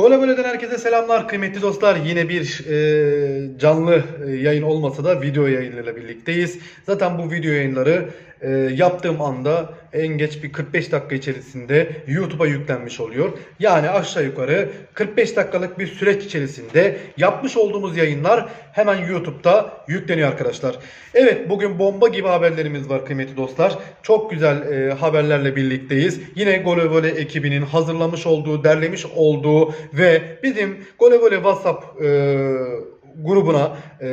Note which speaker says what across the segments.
Speaker 1: Gole Gole'den herkese selamlar kıymetli dostlar. Yine bir e, canlı e, yayın olmasa da video yayınlarıyla birlikteyiz. Zaten bu video yayınları e, yaptığım anda en geç bir 45 dakika içerisinde YouTube'a yüklenmiş oluyor. Yani aşağı yukarı 45 dakikalık bir süreç içerisinde yapmış olduğumuz yayınlar hemen YouTube'da yükleniyor arkadaşlar. Evet bugün bomba gibi haberlerimiz var kıymetli dostlar. Çok güzel e, haberlerle birlikteyiz. Yine Gole Gole ekibinin hazırlamış olduğu, derlemiş olduğu ve bizim Gole Gole WhatsApp e, grubuna e,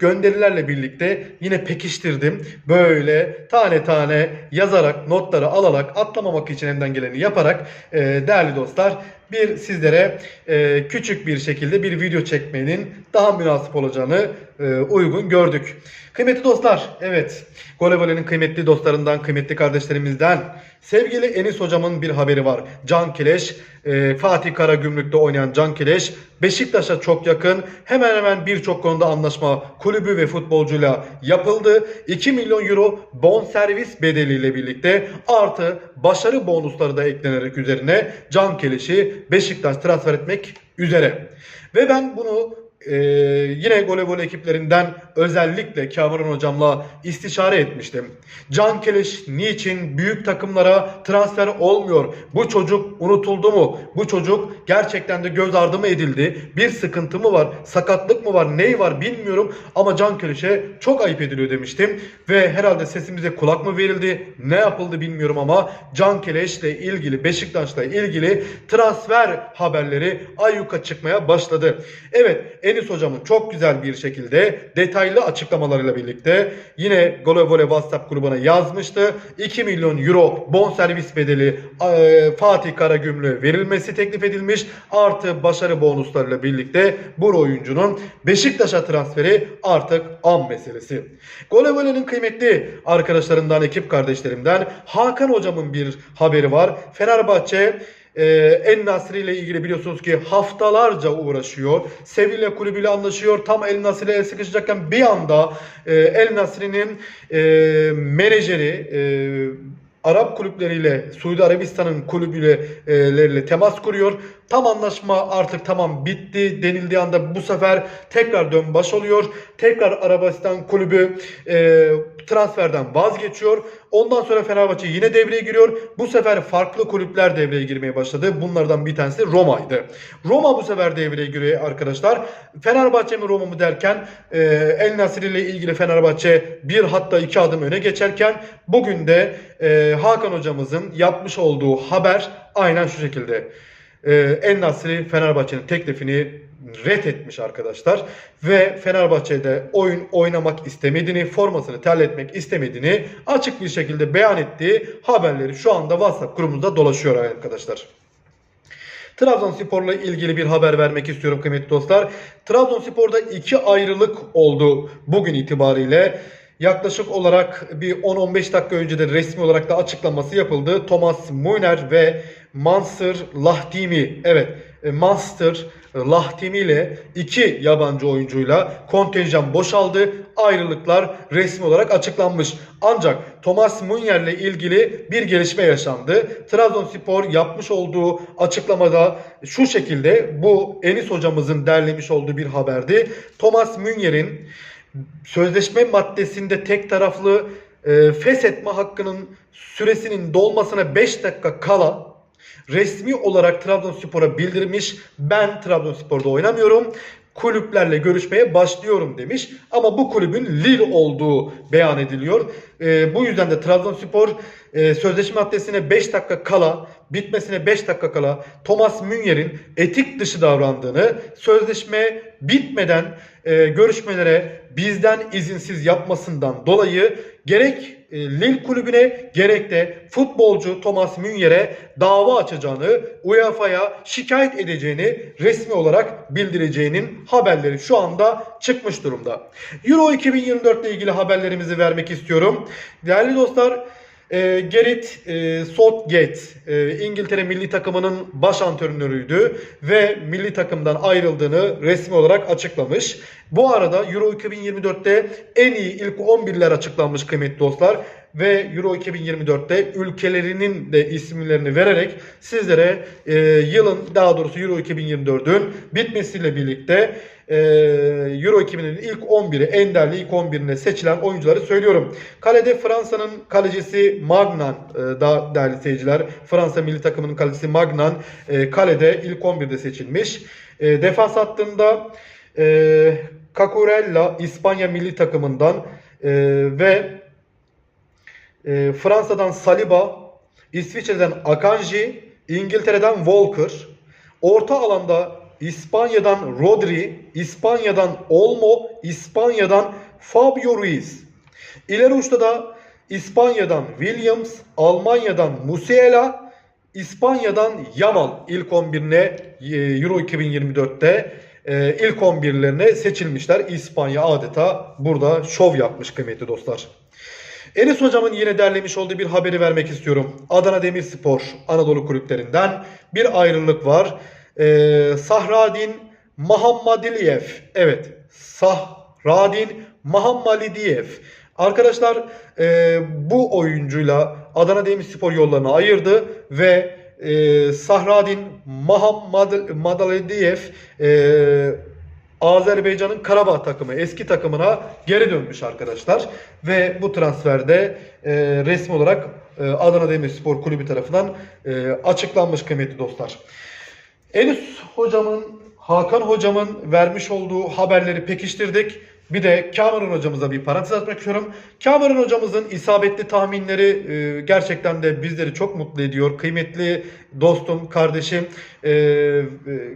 Speaker 1: gönderilerle birlikte yine pekiştirdim. Böyle tane tane yazarak, notları alarak, atlamamak için elimden geleni yaparak e, değerli dostlar bir sizlere e, küçük bir şekilde bir video çekmenin daha münasip olacağını e, uygun gördük. Kıymetli dostlar, evet Gole Vole'nin kıymetli dostlarından, kıymetli kardeşlerimizden sevgili Enis hocamın bir haberi var. Can Kileş, e, Fatih Karagümrük'te oynayan Can Kileş, Beşiktaş'a çok yakın. Hemen hemen birçok konuda anlaşma kulübü ve futbolcuyla yapıldı. 2 milyon euro bonservis bedeliyle birlikte artı başarı bonusları da eklenerek üzerine Can Kileş'i Beşiktaş transfer etmek üzere. Ve ben bunu ee, yine gole ekiplerinden özellikle Kamuran hocamla istişare etmiştim. Can Keleş niçin büyük takımlara transfer olmuyor? Bu çocuk unutuldu mu? Bu çocuk gerçekten de göz ardı mı edildi? Bir sıkıntı mı var? Sakatlık mı var? Ney var bilmiyorum ama Can Keleş'e çok ayıp ediliyor demiştim. Ve herhalde sesimize kulak mı verildi? Ne yapıldı bilmiyorum ama Can Keleş'le ilgili Beşiktaş'la ilgili transfer haberleri ayyuka çıkmaya başladı. Evet Enis hocamın çok güzel bir şekilde detaylı açıklamalarıyla birlikte yine Gole Vole WhatsApp grubuna yazmıştı. 2 milyon euro bonservis bedeli e, Fatih Karagümlü verilmesi teklif edilmiş. Artı başarı bonuslarıyla birlikte bu oyuncunun Beşiktaş'a transferi artık an meselesi. Gole Vole'nin kıymetli arkadaşlarından, ekip kardeşlerimden Hakan hocamın bir haberi var. Fenerbahçe ee, El Nasri ile ilgili biliyorsunuz ki haftalarca uğraşıyor. Sevilla kulübüyle anlaşıyor. Tam El Nasri ile el sıkışacakken bir anda e, El Nasri'nin e, menajeri e, Arap kulüpleriyle Suudi Arabistan'ın kulübüleriyle temas kuruyor. Tam anlaşma artık tamam bitti denildiği anda bu sefer tekrar dön baş oluyor. Tekrar Arabistan kulübü e, transferden vazgeçiyor. Ondan sonra Fenerbahçe yine devreye giriyor. Bu sefer farklı kulüpler devreye girmeye başladı. Bunlardan bir tanesi Roma'ydı. Roma bu sefer devreye giriyor arkadaşlar. Fenerbahçe mi Roma mı derken e, El Nasri ile ilgili Fenerbahçe bir hatta iki adım öne geçerken bugün de e, Hakan hocamızın yapmış olduğu haber aynen şu şekilde. Ee, En Nasri Fenerbahçe'nin teklifini ret etmiş arkadaşlar. Ve Fenerbahçe'de oyun oynamak istemediğini, formasını terletmek istemediğini açık bir şekilde beyan ettiği haberleri şu anda WhatsApp grubumuzda dolaşıyor arkadaşlar. Trabzonspor'la ilgili bir haber vermek istiyorum kıymetli dostlar. Trabzonspor'da iki ayrılık oldu bugün itibariyle. Yaklaşık olarak bir 10-15 dakika önce de resmi olarak da açıklaması yapıldı. Thomas Müller ve Mansur Lahdimi evet e, Master Lahtimi ile iki yabancı oyuncuyla kontenjan boşaldı. Ayrılıklar resmi olarak açıklanmış. Ancak Thomas Müller ile ilgili bir gelişme yaşandı. Trabzonspor yapmış olduğu açıklamada şu şekilde bu Enis hocamızın derlemiş olduğu bir haberdi. Thomas Münyer'in sözleşme maddesinde tek taraflı e, feshetme hakkının süresinin dolmasına 5 dakika kala resmi olarak Trabzonspor'a bildirmiş. Ben Trabzonspor'da oynamıyorum. Kulüplerle görüşmeye başlıyorum demiş. Ama bu kulübün Lille olduğu beyan ediliyor. E, bu yüzden de Trabzonspor e, sözleşme maddesine 5 dakika kala, bitmesine 5 dakika kala Thomas Münyer'in etik dışı davrandığını, sözleşme bitmeden e, görüşmelere bizden izinsiz yapmasından dolayı gerek e, Lille kulübüne gerek de futbolcu Thomas Münyer'e dava açacağını, UEFA'ya şikayet edeceğini resmi olarak bildireceğinin haberleri şu anda çıkmış durumda. Euro 2024 ile ilgili haberlerimizi vermek istiyorum. Değerli dostlar, e, Gerrit e, Southgate e, İngiltere milli takımının baş antrenörüydü ve milli takımdan ayrıldığını resmi olarak açıklamış. Bu arada Euro 2024'te en iyi ilk 11'ler açıklanmış kıymetli dostlar. Ve Euro 2024'te ülkelerinin de isimlerini vererek sizlere e, yılın daha doğrusu Euro 2024'ün bitmesiyle birlikte e, Euro 2000'in ilk 11'i Ender'li ilk 11'ine seçilen oyuncuları söylüyorum. Kalede Fransa'nın kalecisi Magnan e, daha değerli seyirciler. Fransa milli takımının kalecisi Magnan e, kalede ilk 11'de seçilmiş. E, defans hattında e, Cacorella İspanya milli takımından e, ve e, Fransa'dan Saliba, İsviçre'den Akanji, İngiltere'den Walker, orta alanda İspanya'dan Rodri, İspanya'dan Olmo, İspanya'dan Fabio Ruiz. İleri uçta da İspanya'dan Williams, Almanya'dan Musiala, İspanya'dan Yamal ilk 11'ine e, Euro 2024'te e, ilk 11'lerine seçilmişler. İspanya adeta burada şov yapmış kıymetli dostlar. Enis hocamın yine derlemiş olduğu bir haberi vermek istiyorum. Adana Demirspor Anadolu kulüplerinden bir ayrılık var. Ee, Sahradin Mahammadiyev. Evet. Sahradin Mahammadiyev. Arkadaşlar e, bu oyuncuyla Adana Demirspor yollarını ayırdı ve e, Sahradin Mahammadiyev e, Azerbaycan'ın Karabağ takımı eski takımına geri dönmüş arkadaşlar. Ve bu transferde e, resmi olarak e, Adana Demirspor Kulübü tarafından e, açıklanmış kıymetli dostlar. Enis hocamın, Hakan hocamın vermiş olduğu haberleri pekiştirdik. Bir de Kamuran hocamıza bir parantez atmak istiyorum. Kamuran hocamızın isabetli tahminleri e, gerçekten de bizleri çok mutlu ediyor. Kıymetli dostum, kardeşim e, e,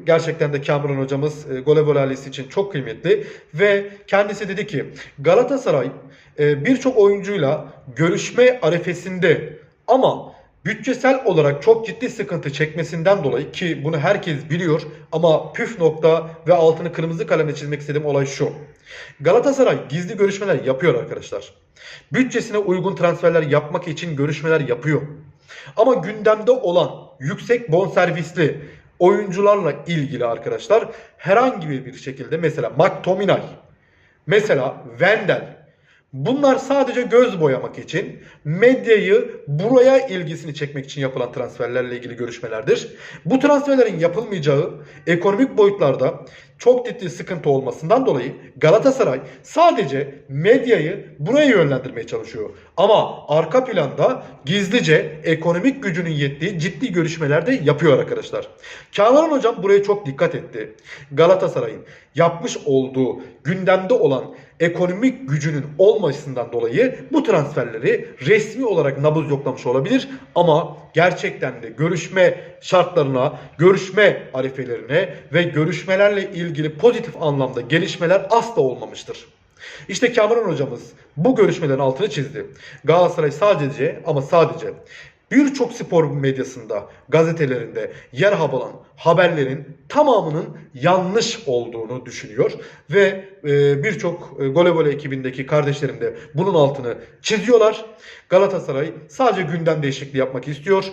Speaker 1: gerçekten de Kamuran hocamız e, voleybol ailesi için çok kıymetli. Ve kendisi dedi ki Galatasaray birçok oyuncuyla görüşme arifesinde ama bütçesel olarak çok ciddi sıkıntı çekmesinden dolayı ki bunu herkes biliyor ama püf nokta ve altını kırmızı kalemle çizmek istediğim olay şu. Galatasaray gizli görüşmeler yapıyor arkadaşlar. Bütçesine uygun transferler yapmak için görüşmeler yapıyor. Ama gündemde olan yüksek bonservisli oyuncularla ilgili arkadaşlar herhangi bir şekilde mesela McTominay, mesela Wendel Bunlar sadece göz boyamak için, medyayı buraya ilgisini çekmek için yapılan transferlerle ilgili görüşmelerdir. Bu transferlerin yapılmayacağı ekonomik boyutlarda çok ciddi sıkıntı olmasından dolayı Galatasaray sadece medyayı buraya yönlendirmeye çalışıyor. Ama arka planda gizlice ekonomik gücünün yettiği ciddi görüşmeler de yapıyor arkadaşlar. Kamuran Hocam buraya çok dikkat etti. Galatasaray'ın yapmış olduğu gündemde olan ekonomik gücünün olmasından dolayı bu transferleri resmi olarak nabız yoklamış olabilir ama gerçekten de görüşme şartlarına, görüşme arifelerine ve görüşmelerle ilgili pozitif anlamda gelişmeler asla olmamıştır. İşte Kamuran hocamız bu görüşmelerin altını çizdi. Galatasaray sadece ama sadece birçok spor medyasında, gazetelerinde yer alan haberlerin tamamının yanlış olduğunu düşünüyor ve e, birçok e, voleybol ekibindeki kardeşlerim de bunun altını çiziyorlar. Galatasaray sadece gündem değişikliği yapmak istiyor.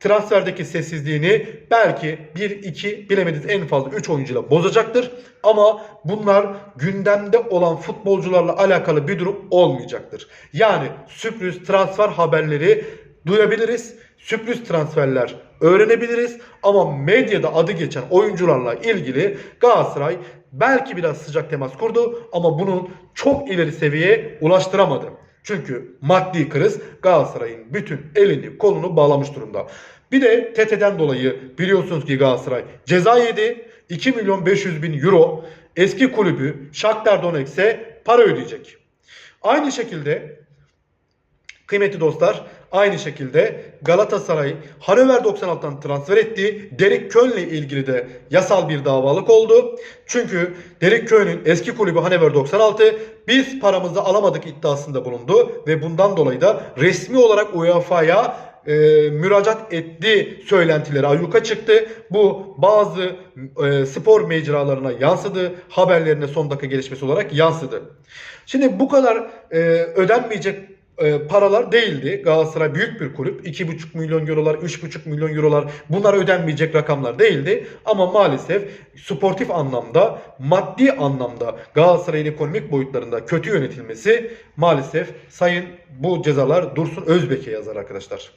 Speaker 1: Transferdeki sessizliğini belki 1-2 bilemediniz en fazla 3 oyuncuyla bozacaktır. Ama bunlar gündemde olan futbolcularla alakalı bir durum olmayacaktır. Yani sürpriz transfer haberleri duyabiliriz. Sürpriz transferler öğrenebiliriz ama medyada adı geçen oyuncularla ilgili Galatasaray belki biraz sıcak temas kurdu ama bunun çok ileri seviyeye ulaştıramadı. Çünkü maddi kriz Galatasaray'ın bütün elini kolunu bağlamış durumda. Bir de TET'den dolayı biliyorsunuz ki Galatasaray ceza yedi. 2 milyon 500 bin euro eski kulübü Shakhtar Donetsk'e para ödeyecek. Aynı şekilde kıymetli dostlar aynı şekilde Galatasaray Hanöver 96'dan transfer etti. Derek Köln'le ilgili de yasal bir davalık oldu. Çünkü Derek Köln'ün eski kulübü Hanöver 96 biz paramızı alamadık iddiasında bulundu ve bundan dolayı da resmi olarak UEFA'ya e, müracaat etti söylentileri ayyuka çıktı. Bu bazı e, spor mecralarına yansıdı. Haberlerine son dakika gelişmesi olarak yansıdı. Şimdi bu kadar e, ödenmeyecek e, paralar değildi. Galatasaray büyük bir kulüp. 2,5 milyon eurolar, 3,5 milyon eurolar bunlar ödenmeyecek rakamlar değildi. Ama maalesef sportif anlamda, maddi anlamda Galatasaray'ın ekonomik boyutlarında kötü yönetilmesi maalesef sayın bu cezalar Dursun Özbek'e yazar arkadaşlar.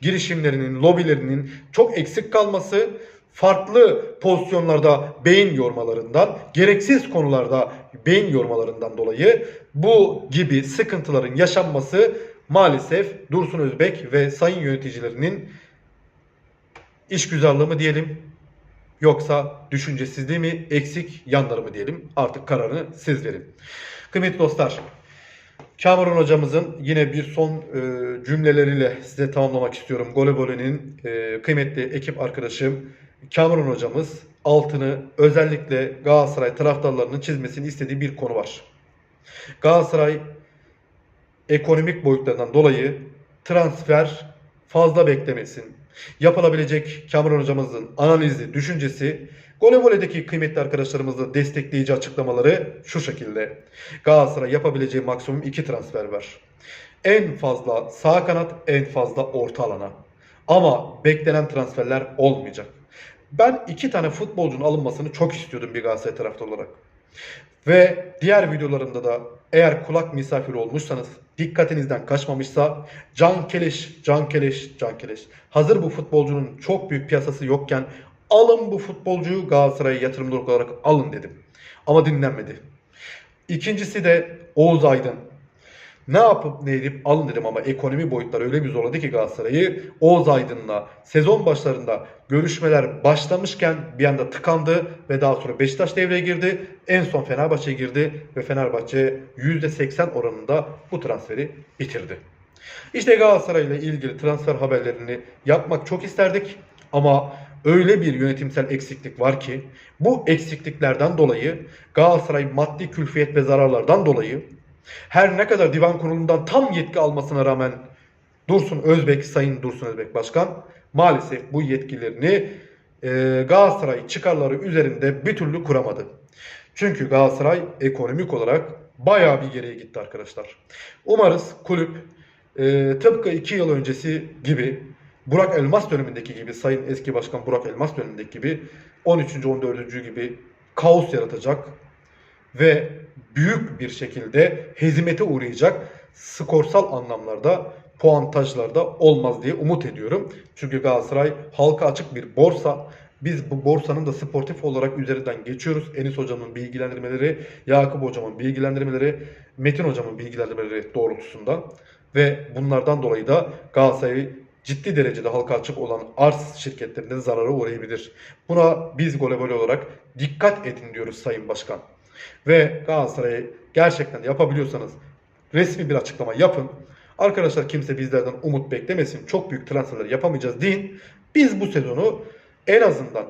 Speaker 1: Girişimlerinin, lobilerinin çok eksik kalması, farklı pozisyonlarda beyin yormalarından, gereksiz konularda beyin yormalarından dolayı bu gibi sıkıntıların yaşanması maalesef Dursun Özbek ve sayın yöneticilerinin işgüzarlığı mı diyelim yoksa düşüncesizliği mi eksik yanları mı diyelim artık kararını siz verin. Kıymetli dostlar Kamuran hocamızın yine bir son e, cümleleriyle size tamamlamak istiyorum. Golebole'nin e, kıymetli ekip arkadaşım Kamuran hocamız altını özellikle Galatasaray taraftarlarının çizmesini istediği bir konu var. Galatasaray ekonomik boyutlarından dolayı transfer fazla beklemesin. Yapılabilecek Kamuran hocamızın analizi, düşüncesi, Golevole'deki kıymetli arkadaşlarımızla destekleyici açıklamaları şu şekilde. Galatasaray yapabileceği maksimum iki transfer var. En fazla sağ kanat, en fazla orta alana. Ama beklenen transferler olmayacak. Ben iki tane futbolcunun alınmasını çok istiyordum bir Galatasaray taraftarı olarak. Ve diğer videolarımda da eğer kulak misafiri olmuşsanız dikkatinizden kaçmamışsa Can Keleş, Can Keleş, Can Keleş. Hazır bu futbolcunun çok büyük piyasası yokken alın bu futbolcuyu Galatasaray'a yatırımlı olarak alın dedim. Ama dinlenmedi. İkincisi de Oğuz Aydın. Ne yapıp ne edip alın dedim ama ekonomi boyutları öyle bir zorladı ki Galatasaray'ı. Oğuz Aydın'la sezon başlarında görüşmeler başlamışken bir anda tıkandı ve daha sonra Beşiktaş devreye girdi. En son Fenerbahçe girdi ve Fenerbahçe %80 oranında bu transferi bitirdi. İşte Galatasaray ile ilgili transfer haberlerini yapmak çok isterdik ama öyle bir yönetimsel eksiklik var ki bu eksikliklerden dolayı Galatasaray maddi külfiyet ve zararlardan dolayı her ne kadar divan kurulundan tam yetki almasına rağmen Dursun Özbek, Sayın Dursun Özbek Başkan maalesef bu yetkilerini e, Galatasaray çıkarları üzerinde bir türlü kuramadı. Çünkü Galatasaray ekonomik olarak bayağı bir geriye gitti arkadaşlar. Umarız kulüp e, tıpkı 2 yıl öncesi gibi Burak Elmas dönemindeki gibi Sayın eski başkan Burak Elmas dönemindeki gibi 13. 14. gibi kaos yaratacak ve büyük bir şekilde hezimete uğrayacak skorsal anlamlarda puantajlarda olmaz diye umut ediyorum. Çünkü Galatasaray halka açık bir borsa. Biz bu borsanın da sportif olarak üzerinden geçiyoruz. Enis hocamın bilgilendirmeleri, Yakup hocamın bilgilendirmeleri, Metin hocamın bilgilendirmeleri doğrultusunda ve bunlardan dolayı da Galatasaray ciddi derecede halka açık olan arz şirketlerinde zarara uğrayabilir. Buna biz golebol olarak dikkat edin diyoruz Sayın Başkan. Ve Galatasaray'ı gerçekten yapabiliyorsanız resmi bir açıklama yapın. Arkadaşlar kimse bizlerden umut beklemesin. Çok büyük transferler yapamayacağız deyin. Biz bu sezonu en azından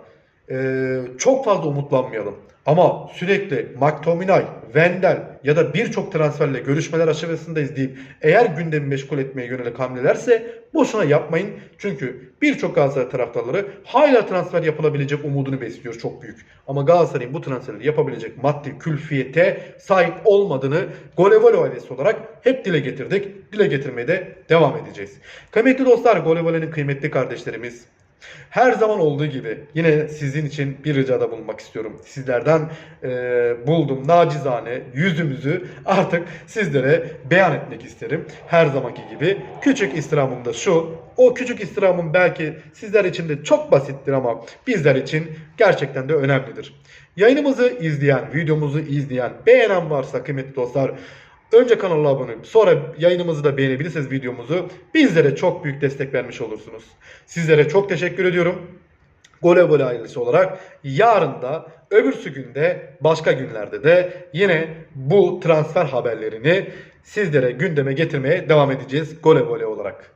Speaker 1: e, çok fazla umutlanmayalım. Ama sürekli McTominay, Wendel ya da birçok transferle görüşmeler aşamasındayız deyip eğer gündemi meşgul etmeye yönelik hamlelerse boşuna yapmayın. Çünkü birçok Galatasaray taraftarları hala transfer yapılabilecek umudunu besliyor çok büyük. Ama Galatasaray'ın bu transferleri yapabilecek maddi külfiyete sahip olmadığını Golevolo ailesi olarak hep dile getirdik. Dile getirmeye de devam edeceğiz. Kıymetli dostlar Golevolo'nun kıymetli kardeşlerimiz her zaman olduğu gibi yine sizin için bir ricada bulunmak istiyorum. Sizlerden e, buldum nacizane yüzümüzü artık sizlere beyan etmek isterim. Her zamanki gibi küçük istirhamım da şu. O küçük istirhamım belki sizler için de çok basittir ama bizler için gerçekten de önemlidir. Yayınımızı izleyen, videomuzu izleyen, beğenen varsa kıymetli dostlar Önce kanala abone olup sonra yayınımızı da beğenebilirsiniz videomuzu. Bizlere çok büyük destek vermiş olursunuz. Sizlere çok teşekkür ediyorum. Gole Gole ailesi olarak yarın da öbürsü günde başka günlerde de yine bu transfer haberlerini sizlere gündeme getirmeye devam edeceğiz Gole Gole olarak.